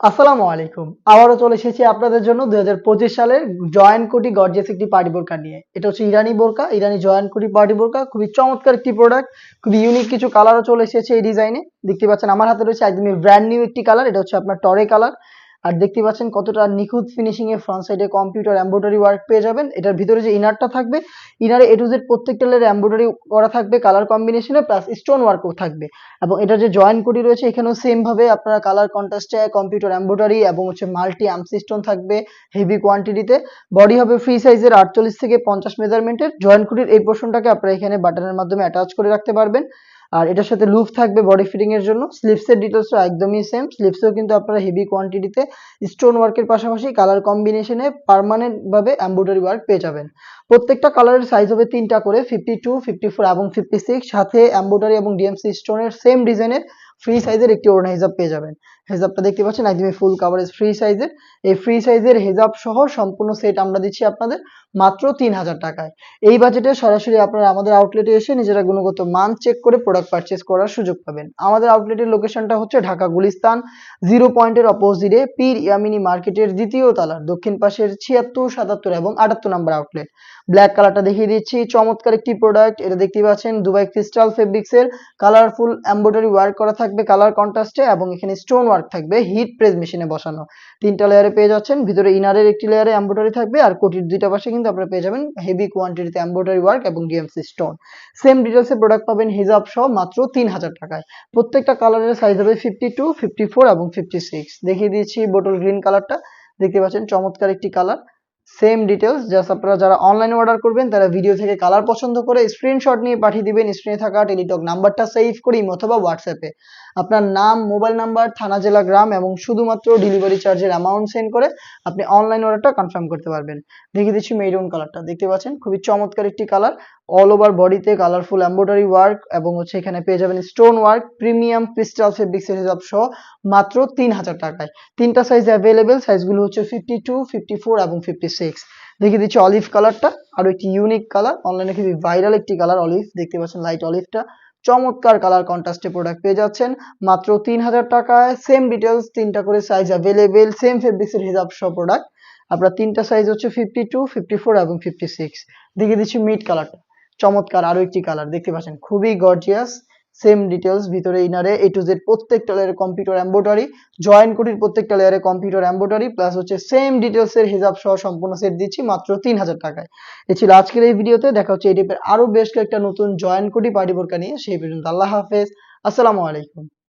আসসালামু আলাইকুম। আবারও চলে এসেছি আপনাদের জন্য দুই হাজার পঁচিশ সালের জয়েন্ট কোটি গর্জেস একটি পার্টি বোরকা নিয়ে। এটা হচ্ছে ইরানি বোরকা, ইরানি জয়েন্ট কোটি পার্টি বোরকা। খুবই চমৎকার একটি প্রোডাক্ট খুবই ইউনিক কিছু কালারও চলে এসেছে এই ডিজাইনে দেখতে পাচ্ছেন আমার হাতে রয়েছে একদমই ব্র্যান্ড নিউ একটি কালার এটা হচ্ছে আপনার টরে কালার আর দেখতে পাচ্ছেন কতটা নিখুঁত ফিনিশিং এ ফ্রন্ট সাইডে কম্পিউটার এমব্রয়ডারি ওয়ার্ক পেয়ে যাবেন। এটার ভিতরে যে ইনারটা থাকবে ইনারে এ টু জেড প্রত্যেকটা লেয়ারে এমব্রয়ডারি করা থাকবে কালার কম্বিনেশনে প্লাস স্টোন ওয়ার্কও থাকবে। এবং এটার যে জয়েন্ট কোটি রয়েছে, এখানেও সেম ভাবে আপনারা কালার কন্ট্রাস্টে কম্পিউটার এমব্রয়ডারি এবং হচ্ছে মাল্টি অ্যামসি স্টোন থাকবে হেভি কোয়ান্টিটিতে বডি হবে ফ্রি সাইজের আটচল্লিশ থেকে পঞ্চাশ মেজারমেন্টের জয়েন্ট কোটির এই পোর্শনটাকে আপনারা এখানে বাটনের মাধ্যমে অ্যাটাচ করে রাখতে পারবেন। আর এটার সাথে লুপ থাকবে বডি ফিটিং এর জন্য। স্লিপসের ডিটেলসও একদমই সেম স্লিপসেও কিন্তু আপনারা হেভি কোয়ান্টিটিতে স্টোন ওয়ার্কের পাশাপাশি কালার কম্বিনেশনে পার্মানেন্ট ভাবে এমব্রয়ডারি ওয়ার্ক পেয়ে যাবেন। প্রত্যেকটা কালারের সাইজ হবে তিনটা করে ফিফটি টু ফিফটি ফোর এবং ফিফটি সিক্স সাথে এমব্রয়ডারি এবং ডিএমসি স্টোনের সেম ডিজাইনের ফ্রি সাইজের একটি ওড়না হিজাব পেয়ে যাবেন। হেজাবটা দেখতে পাচ্ছেন, একদমই ফুল কাভারেজ ফ্রি সাইজের এই ফ্রি সাইজের হেজাব সহ সম্পূর্ণ সেট আমরা দিচ্ছি আপনাদের মাত্র তিন হাজার টাকায়। এই বাজেটে সরাসরি আপনারা আমাদের আউটলেটে এসে নিজেরা গুণগত মান চেক করে প্রোডাক্ট পারচেস করার সুযোগ পাবেন। আমাদের আউটলেটের লোকেশনটা হচ্ছে ঢাকা গুলিস্তান জিরো পয়েন্টের অপোজিটে পীর ইয়ামিনী মার্কেটের দ্বিতীয় তালার দক্ষিণ পাশের ছিয়াত্তর, সাতাত্তর এবং আটাত্তর নম্বর আউটলেট ব্ল্যাক কালারটা দেখিয়ে দিচ্ছি, চমৎকার একটি প্রোডাক্ট এটা দেখতে পাচ্ছেন দুবাই ক্রিস্টাল ফেব্রিক্স এর কালারফুল এমব্রয়ডারি ওয়ার্ক করা থাকবে কালার কন্ট্রাস্টে এবং এখানে স্টোন ওয়ার্ক থাকবে হিট প্রেস মেশিনে বসানো। তিনটা লেয়ারে পেয়ে যাচ্ছেন, ভিতরে ইনারের একটি লেয়ারে এমব্রয়ডারি থাকবে আর কোটির দুইটা পাশে কিন্তু আপনারা পেয়ে যাবেন হেভি কোয়ান্টিটিতে এমব্রয়ডারি ওয়ার্ক এবং ডিএমসি স্টোন সেম ডিটেলসে প্রোডাক্ট পাবেন হিজাব সহ মাত্র তিন হাজার টাকায়। প্রত্যেকটা কালারের সাইজ হবে ফিফটি টু ফিফটি ফোর এবং ফিফটি সিক্স দেখিয়ে দিয়েছি বোটল গ্রিন কালারটা দেখতে পাচ্ছেন চমৎকার একটি কালার সেম ডিটেলস জাস্ট আপনারা যারা অনলাইনে অর্ডার করবেন, তারা ভিডিও থেকে কালার পছন্দ করে স্ক্রিনশট নিয়ে পাঠিয়ে দিবেন স্ক্রিনে থাকা টেলিটক নাম্বারটা সেভ করি অথবা হোয়াটসঅ্যাপে আপনার নাম মোবাইল নাম্বার থানা, জেলা, গ্রাম এবং শুধুমাত্র ডেলিভারি চার্জের অ্যামাউন্ট সেন্ড করে আপনি অনলাইন অর্ডারটা কনফার্ম করতে পারবেন। দেখে দিচ্ছি মেরুন কালারটা দেখতে পাচ্ছেন? খুবই চমৎকার একটি কালার অল ওভার বডিতে কালারফুল এমব্রয়ডারি ওয়ার্ক এবং হচ্ছে এখানে পেয়ে যাবেন stone work premium crystal fabrics এর হিসাব সহ মাত্র তিন হাজার টাকায়। তিনটা সাইজ অ্যাভেলেবেল সাইজগুলো হচ্ছে ফিফটি টু ফিফটি ফোর এবং ফিফটি সিক্স দেখিয়ে দিচ্ছি অলিভ কালারটা আরও একটি ইউনিক কালার অনলাইনে খুবই ভাইরাল একটি কালার অলিভ দেখতে পাচ্ছেন লাইট অলিভটা চমৎকার কালার কন্ট্রাস্টে প্রোডাক্ট পেয়ে যাচ্ছেন। মাত্র তিন হাজার টাকায়। সেম ডিটেলস তিনটা করে সাইজ অ্যাভেলেবেল সেম ফেব্রিক্স এর হিসাব সহ প্রোডাক্ট আপনার তিনটা সাইজ হচ্ছে ফিফটি টু ফিফটি ফোর এবং ফিফটি সিক্স দেখিয়ে দিচ্ছি মিড কালারটা চমৎকার আরও একটি কালার দেখতে পাচ্ছেন? খুবই গর্জিয়াস সেম ডিটেলস ভিতরে ইনারে এ টু জেড প্রত্যেকটা লেয়ারে কম্পিউটার অ্যাম্বোটারি জয়েন্ট কোটির প্রত্যেকটা লেয়ারে কম্পিউটার অ্যাম্বোটারি প্লাস হচ্ছে সেম ডিটেলস এর হিসাব সহ সম্পূর্ণ সেট দিচ্ছি মাত্র তিন হাজার টাকায়। এ ছিল আজকের এই ভিডিওতে, দেখা হচ্ছে এই টাইপের আরও বেশ কয়েকটা নতুন জয়েন্ট কোটি পার্টি বোরকা নিয়ে, সেই পর্যন্ত আল্লাহ হাফেজ, আসসালামু আলাইকুম।